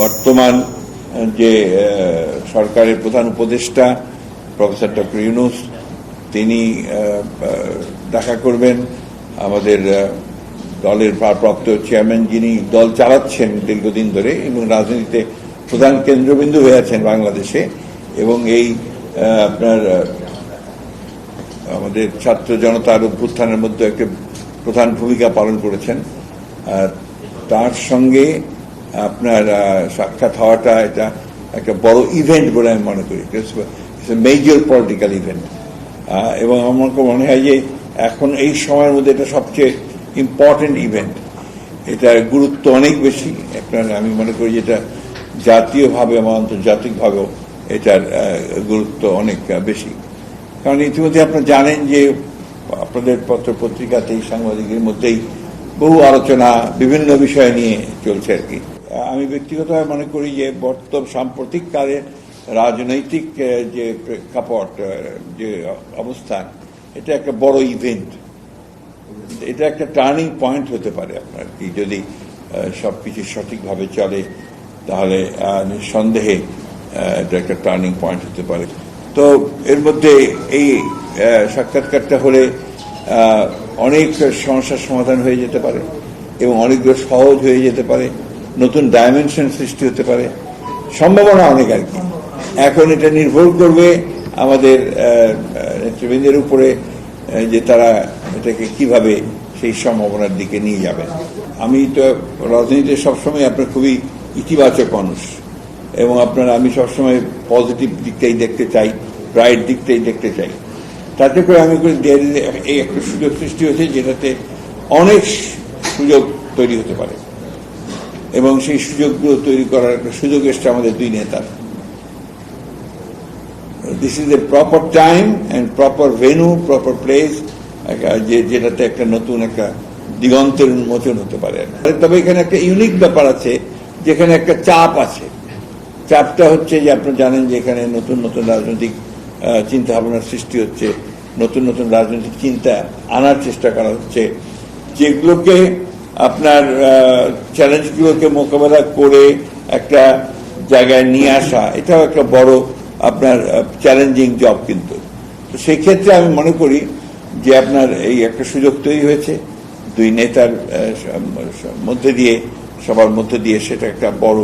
বর্তমান যে সরকারের প্রধান উপদেষ্টা, প্রফেসর ডক্টর ইউনুস, তিনি দেখা করবেন। আমাদের দলের ভারপ্রাপ্ত চেয়ারম্যান যিনি দল চালাচ্ছেন দীর্ঘদিন ধরে এবং রাজনীতিতে প্রধান কেন্দ্রবিন্দু হয়ে আছেন বাংলাদেশে এবং এই আপনার আমাদের ছাত্র জনতার অভ্যুত্থানের মধ্যে একটা প্রধান ভূমিকা পালন করেছেন। তার সঙ্গে আপনার সাক্ষাৎ হওয়াটা এটা একটা বড় ইভেন্ট বলে আমি মনে করি। মেজর পলিটিক্যাল ইভেন্ট এবং আমার মনে হয় যে এখন এই সময়ের মধ্যে এটা সবচেয়ে ইম্পর্টেন্ট ইভেন্ট এটার গুরুত্ব অনেক বেশি। আপনার আমি মনে করি যেটা জাতীয়ভাবে এবং আন্তর্জাতিকভাবেও এটার গুরুত্ব অনেক বেশি। কারণ ইতিমধ্যে আপনারা জানেন যে আপনাদের পত্র পত্রিকাতেই সাংবাদিকের মধ্যেই বহু আলোচনা, বিভিন্ন বিষয় নিয়ে চলছে আর কি। আমি ব্যক্তিগতভাবে মনে করি যে বর্তমান সাম্প্রতিক কালে রাজনৈতিক যে প্রেক্ষাপট যে অবস্থান, এটা একটা বড় ইভেন্ট এটা একটা টার্নিং পয়েন্ট হতে পারে আপনার কি, যদি সব কিছু সঠিকভাবে চলে, তাহলে নিঃসন্দেহে এটা একটা টার্নিং পয়েন্ট হতে পারে। তো এর মধ্যে এই সাক্ষাৎকারটা হলে অনেক সমস্যার সমাধান হয়ে যেতে পারে এবং অনেকগুলো সহজ হয়ে যেতে পারে। নতুন ডাইমেনশন সৃষ্টি হতে পারে। সম্ভাবনা অনেক আর কি। এখন এটা নির্ভর করবে আমাদের নেতৃবৃন্দের উপরে যে তারা এটাকে কীভাবে সেই সম্ভাবনার দিকে নিয়ে যাবেন আমি তো রাজনীতিতে সবসময় আপনার খুবই ইতিবাচক মানুষ এবং আপনার আমি সবসময় পজিটিভ দিকটাই দেখতে চাই ব্রাইট দিকটাই দেখতে চাই। তাতে করে আমি এই একটা সুযোগ সৃষ্টি হয়েছে যেটাতে অনেক সুযোগ তৈরি হতে পারে। এবং সেই সুযোগগুলো তৈরি করার একটা সুযোগ এসছে আমাদের দুই নেতার। This is a proper time and proper venue proper place যে, যেটাতে একটা নতুন একটা দিগন্তের উন্মোচন হতে পারে। তবে এখানে একটা ইউনিক ব্যাপার আছে, যেখানে একটা চাপ আছে। চাপটা হচ্ছে যে আপনারা জানেন যে এখানে নতুন নতুন রাজনৈতিক চিন্তা ভাবনার সৃষ্টি হচ্ছে, নতুন নতুন রাজনৈতিক চিন্তা আনার চেষ্টা করা হচ্ছে। যেগুলোকে আপনার চ্যালেঞ্জগুলোকে মোকাবেলা করে একটা জায়গায় নিয়ে আসা, এটাও একটা বড় আপনার চ্যালেঞ্জিং জব কিন্তু। তো সেই ক্ষেত্রে আমি মনে করি যে আপনার এই একটা সুযোগ তৈরি হয়েছে। দুই নেতার মধ্যে দিয়ে, সবার মধ্যে দিয়ে সেটা একটা বড়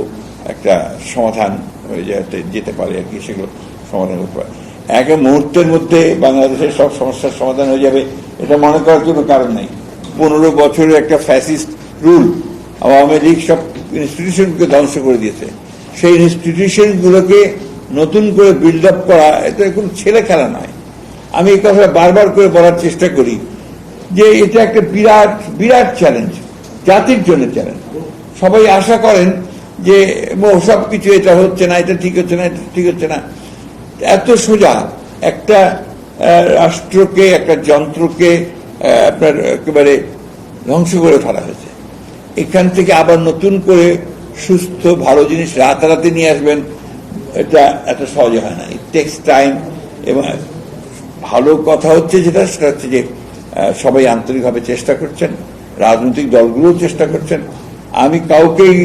একটা সমাধান হয়ে যেতে যেতে পারে আর কি, সেগুলো সমাধান করতে পারে। এক মুহূর্তের মধ্যে বাংলাদেশের সব সমস্যার সমাধান হয়ে যাবে, এটা মনে করার কোনো কারণ নেই। পনেরো বছরের একটা ফ্যাসিস্ট রুল আওয়ামী লীগ সব ইনস্টিটিউশনকে ধ্বংস করে দিয়েছে। সেই ইনস্টিটিউশনগুলোকে নতুন করে বিল্ড আপ করা, এটা কোনো ছেলে খেলা নয়। আমি এই কথা বারবার করে বলার চেষ্টা করি যে এটা একটা বিরাট বিরাট চ্যালেঞ্জ জাতির জন্য চ্যালেঞ্জ সবাই আশা করেন যে সব কিছু এটা হচ্ছে না, এটা ঠিক হচ্ছে না, এটা ঠিক হচ্ছে না। এত সোজা একটা রাষ্ট্রকে, একটা যন্ত্রকে আপনার একেবারে ধ্বংস করে ফেলা হয়েছে। এখান থেকে আবার নতুন করে সুস্থ, ভালো জিনিস রাতারাতি নিয়ে আসবেন, এটা এত সহজে হয় না। ইট টেক্স টাইম এবং ভালো কথা হচ্ছে যেটা, সেটা হচ্ছে যে সবাই আন্তরিকভাবে চেষ্টা করছেন, রাজনৈতিক দলগুলোও চেষ্টা করছেন। আমি কাউকেই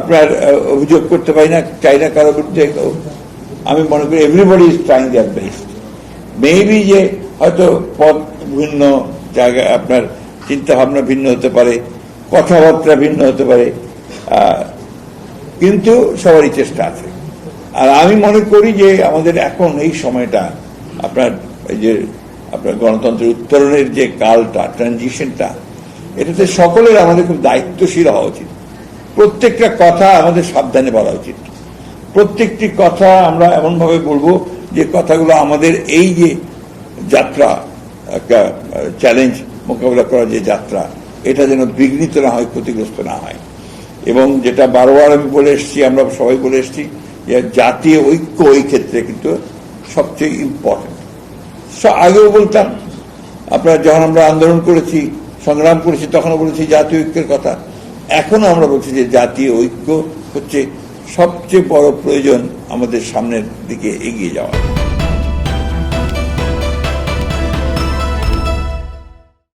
আপনার অভিযোগ করতে পারি না, চাই না কারোর বিরুদ্ধে। আমি মনে করি everybody is trying their best maybe যে হয়তো পথ ভিন্ন জায়গায় আপনার চিন্তা ভাবনা ভিন্ন হতে পারে, কথাবার্তা ভিন্ন হতে পারে কিন্তু সবারই চেষ্টা আছে। আর আমি মনে করি যে আমাদের এখন এই সময়টা আপনার এই যে আপনার গণতন্ত্রের উত্তরণের যে কালটা ট্রানজিশনটা এটাতে সকলের আমাদের খুব দায়িত্বশীল হওয়া উচিত। প্রত্যেকটা কথা আমাদের সাবধানে বলা উচিত। প্রত্যেকটি কথা আমরা এমনভাবে বলব যে কথাগুলো আমাদের এই যে যাত্রা চ্যালেঞ্জ মোকাবিলা করার যে যাত্রা, এটা যেন বিঘ্নিত না হয়, ক্ষতিগ্রস্ত না হয়। এবং যেটা বারবার আমি বলে এসেছি, আমরা সবাই বলে এসেছি যে জাতীয় ঐক্য ওই ক্ষেত্রে কিন্তু সবচেয়ে ইম্পর্টেন্ট আগেও বলতাম, আপনার যখন আমরা আন্দোলন করেছি, সংগ্রাম করেছি, তখনও বলেছি জাতীয় ঐক্যের কথা। এখনও আমরা বলছি যে জাতীয় ঐক্য হচ্ছে সবচেয়ে বড় প্রয়োজন আমাদের সামনের দিকে এগিয়ে যাওয়া।